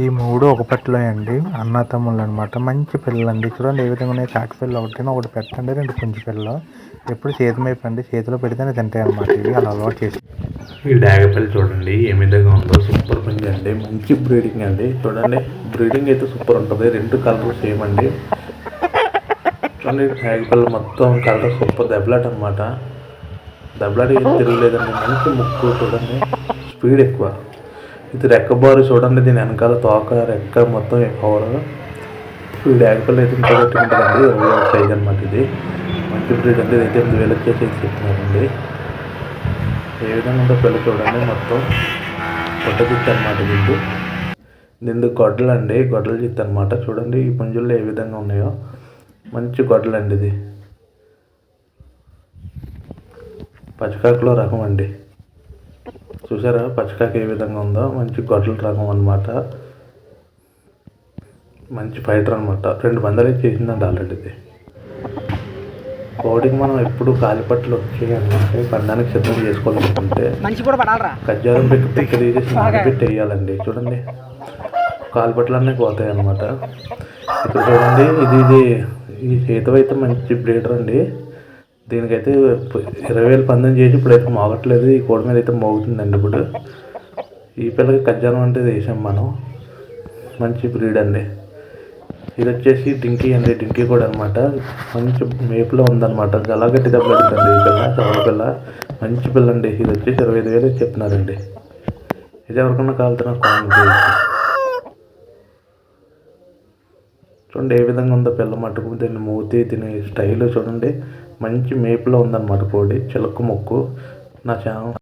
ఈ మూడు ఒక పట్టులో అండి. అన్న తమ్ముళ్ళు అనమాట మంచి పిల్లలు అండి చూడండి ఏ విధంగా ఉన్నాయి. కాకి పిల్లలు ఒకటి ఒకటి పెట్టండి. రెండు పుంజు పిల్లలు. ఎప్పుడు చేతి వైపు చేతిలో పెడితేనే తింటాయి అనమాట ఇవి అలా అలవాటు చేసి. ఈ డాగపల్లి చూడండి. ఏ విధంగా ఉందో సూపర్ పుంజి అండి. మంచి బ్రీడింగ్ అండి. చూడండి. బ్రీడింగ్ అయితే సూపర్ ఉంటుంది. రెండు కలర్ సేమ్ అండి. చూడండి డాగపల్లి మొత్తం కలర్ సూపర్ దెబ్బలాట అనమాట దెబ్బలాట ఏం తిరగలేదండి మంచి ముక్కు చూడండి. స్పీడ్ ఎక్కువ. ఇది రెక్కబారు చూడండి దీని వెనకాల తోక రెక్క మొత్తం పవర్ ఈ డాగపల్లి అయితే ఇరవై సైజ్ అనమాట ఇది. మంచి బ్రీడ్ అండి. ఇది ఎనిమిది వేలు వచ్చేసి చెప్తున్నారండి. ఏ విధంగా ఉందో పిల్ల చూడండి మొత్తం. పొట్ట చిత్త అనమాట దిండు దిండు గొడ్డలు అండి. గొడ్డల చిత్త అనమాట చూడండి ఈ పుంజుల్లో ఏ విధంగా ఉన్నాయో. మంచి గొడ్డలు అండి ఇది. పచ్చకాకులో రకం అండి. చూసారా? పచ్చకాక ఏ విధంగా ఉందో? మంచి గొడ్డల రకం అనమాట మంచి ఫైటర్ అనమాట రెండు పందాలు చేసిందండి ఆల్రెడీ ఇది. కోడికి మనం ఎప్పుడు కాలిపట్లు వచ్చేయాలంటే పందానికి సిద్ధం చేసుకోవాలనుకుంటే కజ్జారం పెట్టి పిక్క తీసేసి నానబెట్టి వేయాలండి. చూడండి. కాలుపట్లన్నీ పోతాయి అన్నమాట. ఇక్కడ చూడండి ఇది ఇది ఈ చేతు అయితే మంచి బ్రీడర్ అండి. దీనికైతే ఇరవై వేలు పందెం చేసి ఇప్పుడైతే మోగట్లేదు. ఈ కోడి మీద అయితే మోగుతుందండి ఇప్పుడు. ఈ పిల్లకి కజ్జారం అంటే వేసాం మనం. మంచి బ్రీడ్ అండి. ఇది వచ్చేసి డింకీ అండి. డింకీ కూడా అనమాట మంచి మేపులో ఉందన్నమాట. గలాగట్టి దెబ్బలాడుతుంది ఈ పిల్ల చవల పిల్ల. మంచి పిల్ల అండి. ఇది వచ్చేసి ఇరవై ఐదు వేలు చెప్పినారండి. ఇది ఎవరికన్నా కావాలన్నా కామెంట్ చేయొచ్చు చూడండి ఏ విధంగా ఉందో పిల్ల మటుకు. దీన్ని మూతి దీని స్టైల్ చూడండి. మంచి మేపులో ఉందన్నమాట కోడి. చిలక మొక్కు. నా ఛానల్